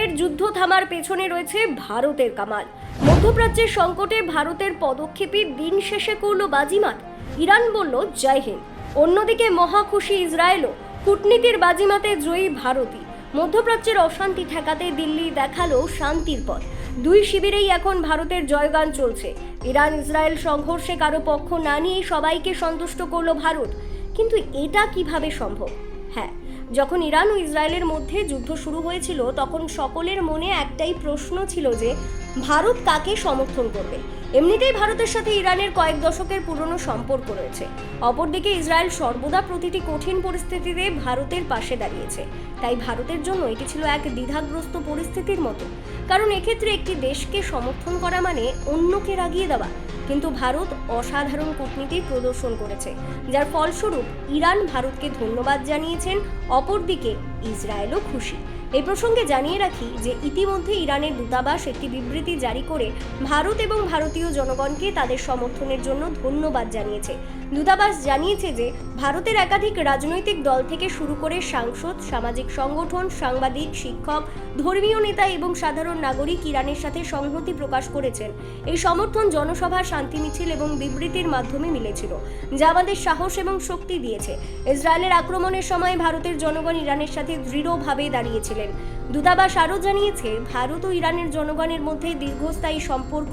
ইসরায়েলের যুদ্ধ থামার পেছনে রয়েছে ভারতের কামাল। মধ্যপ্রাচ্যের সংকটে ভারতের পদক্ষেপে দিন শেষে করল বাজিমাত। ইরান বলল, জয় হিন্দ। অন্যদিকে মহা খুশি ইসরায়েলও কূটনীতির বাজিমাতে জয়ী ভারতই। মধ্যপ্রাচ্যের অশান্তি ঠেকাতে দিল্লি দেখাল শান্তির পথ। দুই শিবিরেই এখন ভারতের জয়গান চলছে। ইরান ইসরায়েল সংঘর্ষে কারও পক্ষ না নিয়ে সবাইকে সন্তুষ্ট করল ভারত। কিন্তু এটা কীভাবে সম্ভব? হ্যাঁ যখন ইরান ও ইসরায়েলের মধ্যে যুদ্ধ শুরু হয়েছিল, তখন সকলের মনে একটাই প্রশ্ন ছিল যে, ভারত কাকে সমর্থন করবে? এমনিতেই ভারতের সাথে ইরানের কয়েক দশকের পুরনো সম্পর্ক রয়েছে। অপরদিকে ইসরায়েল সর্বদা প্রতিটি কঠিন পরিস্থিতিতে ভারতের পাশে দাঁড়িয়েছে। তাই ভারতের জন্য এটি ছিল এক দ্বিধাগ্রস্ত পরিস্থিতির মতো। কারণ এক্ষেত্রে একটি দেশকে সমর্থন করা মানে অন্যকে রাগিয়ে দেওয়া। কিন্তু ভারত অসাধারণ কূটনীতি প্রদর্শন করেছে, যার ফলস্বরূপ ইরান ভারতকে ধন্যবাদ জানিয়েছেন, অপরদিকে ইসরায়েলও খুশি। এই প্রসঙ্গে জানিয়ে রাখি যে ইতিমধ্যে ইরানের দূতাবাস একটি বিবৃতি জারি করে ভারত এবং ভারতীয় জনগণকে তাদের সমর্থনের জন্য ধন্যবাদ জানিয়েছে। দূতাবাস জানিয়েছে যে ভারতের একাধিক রাজনৈতিক দল থেকে শুরু করে সাংসদ, সামাজিক সংগঠন, সাংবাদিক, শিক্ষক, ধর্মীয় নেতা এবং সাধারণ নাগরিক ইরানের সাথে সংহতি প্রকাশ করেছেন। এই সমর্থন জনসভা শান্তি মিছিল এবং বিবৃতির মাধ্যমে মিলেছিল, যা আমাদের সাহস এবং শক্তি দিয়েছে। ইসরায়েলের আক্রমণের সময় ভারতের জনগণ ইরানের সাথে দৃঢ়ভাবে দাঁড়িয়েছিলেন। দূতাবাস আরও জানিয়েছে, ভারত ও ইরানের জনগণের মধ্যে দীর্ঘস্থায়ী সম্পর্ক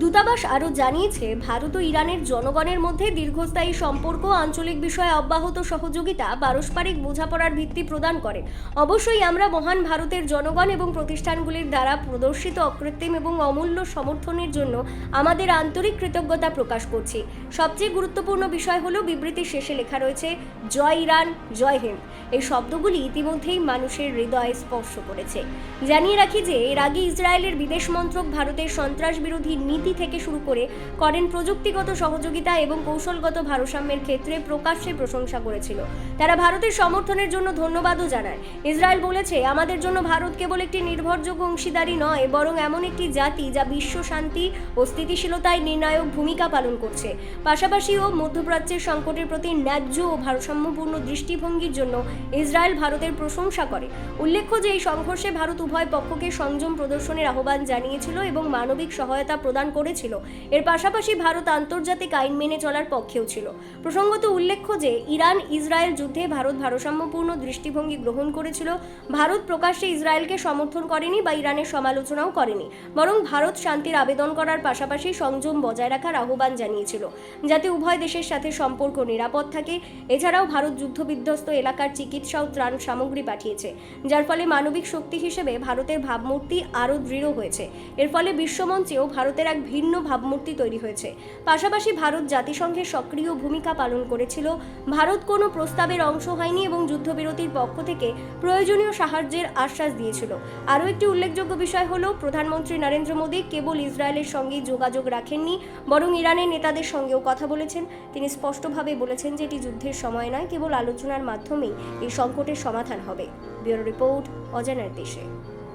দূতাবাস আরও জানিয়েছে, ভারত ও ইরানের জনগণের মধ্যে দীর্ঘস্থায়ী সম্পর্ক, আঞ্চলিক বিষয়ে অব্যাহত সহযোগিতা, পারস্পরিক বোঝাপড়ার ভিত্তি প্রদান করে অবশ্যই আমরা মহান ভারতের জনগণ এবং প্রতিষ্ঠানগুলির দ্বারা প্রদর্শিত অকৃত্রিম এবং অমূল্য সমর্থনের জন্য আমাদের আন্তরিক কৃতজ্ঞতা প্রকাশ করছি। সবচেয়ে গুরুত্বপূর্ণ বিষয় হলো বিবৃতির শেষে লেখা রয়েছে, জয় ইরান, জয় হিন্দ। এই শব্দগুলি ইতিমধ্যেই মানুষের হৃদয়ে স্পর্শ করেছে। জানিয়ে রাখি যে, এর আগে ইসরায়েলের বিদেশ মন্ত্রক ভারতের সন্ত্রাস বিরোধী নীতি থেকে শুরু করে করেন প্রযুক্তিগত সহযোগিতা এবং কৌশলগত ভারসাম্যের ক্ষেত্রে প্রকাশ্যে প্রশংসা করেছিল। তারা ভারতের সমর্থনের জন্য ধন্যবাদও জানায়। ইসরায়েল বলেছে, আমাদের জন্য ভারত কেবল একটি নির্ভরযোগ্য অংশীদারি নয়, বরং এমন একটি জাতি যা বিশ্ব শান্তি ও স্থিতিশীলতায় নির্ণায়ক ভূমিকা পালন করছে। পাশাপাশি ও মধ্যপ্রাচ্যের সংকটের প্রতি ন্যায্য ও ভারসাম্যপূর্ণ দৃষ্টিভঙ্গির জন্য ইসরায়েল ভারতের প্রশংসা করে। উল্লেখ্য যে, এই সংঘর্ষে ভারত উভয় পক্ষকে সংযম প্রদর্শনের আহ্বান জানিয়েছিল এবং মানবিক সহায়তা প্রদান করেছিল। এর পাশাপাশি ভারত আন্তর্জাতিক আইন মেনে চলার পক্ষেও ছিল। প্রসঙ্গত উল্লেখ্য যে, ইরান ইসরায়েল যুদ্ধে ভারত ভারসাম্যপূর্ণ দৃষ্টিভঙ্গি গ্রহণ করেছিল। ভারত প্রকাশ্যে ইসরায়েলকে সমর্থন করেনি বা ইরানের সমালোচনাও করেনি। বরং ভারত শান্তির আবেদন করার পাশাপাশি সংযম বজায় রাখার আহ্বান জানিয়েছিল। যাতে উভয় দেশের সাথে সম্পর্ক নিরাপদ থাকে। এছাড়াও ভারত যুদ্ধবিধ্বস্ত এলাকার চিকিৎসা ও ত্রাণ সামগ্রী পাঠিয়েছে। যার ফলে মানবিক শক্তি হিসেবে ভারতের ভাবমূর্তি আরও দৃঢ় হয়েছে। এর ফলে বিশ্বমঞ্চেও ভারতের এক ভিন্ন ভাবমূর্তি তৈরি হয়েছে। পাশাপাশি ভারত জাতিসংঘের সক্রিয় ভূমিকা পালন করেছিল। ভারত কোনো প্রস্তাবের অংশ হয়নি এবং যুদ্ধবিরতির পক্ষ থেকে প্রয়োজনীয় সাহায্যের আশ্বাস দিয়েছিল। আরও একটি উল্লেখযোগ্য বিষয় হল, প্রধানমন্ত্রী নরেন্দ্র মোদী কেবল ইসরায়েলের সঙ্গে যোগাযোগ রাখেননি, বরং ইরানের নেতাদের সঙ্গেও কথা বলেছেন। তিনি স্পষ্টভাবে বলেছেন যে এটি যুদ্ধের সময় নয়, কেবল আলোচনার মাধ্যমেই এই সংকটের সমাধান হবে। ব্যুরো রিপোর্ট অজানার দেশে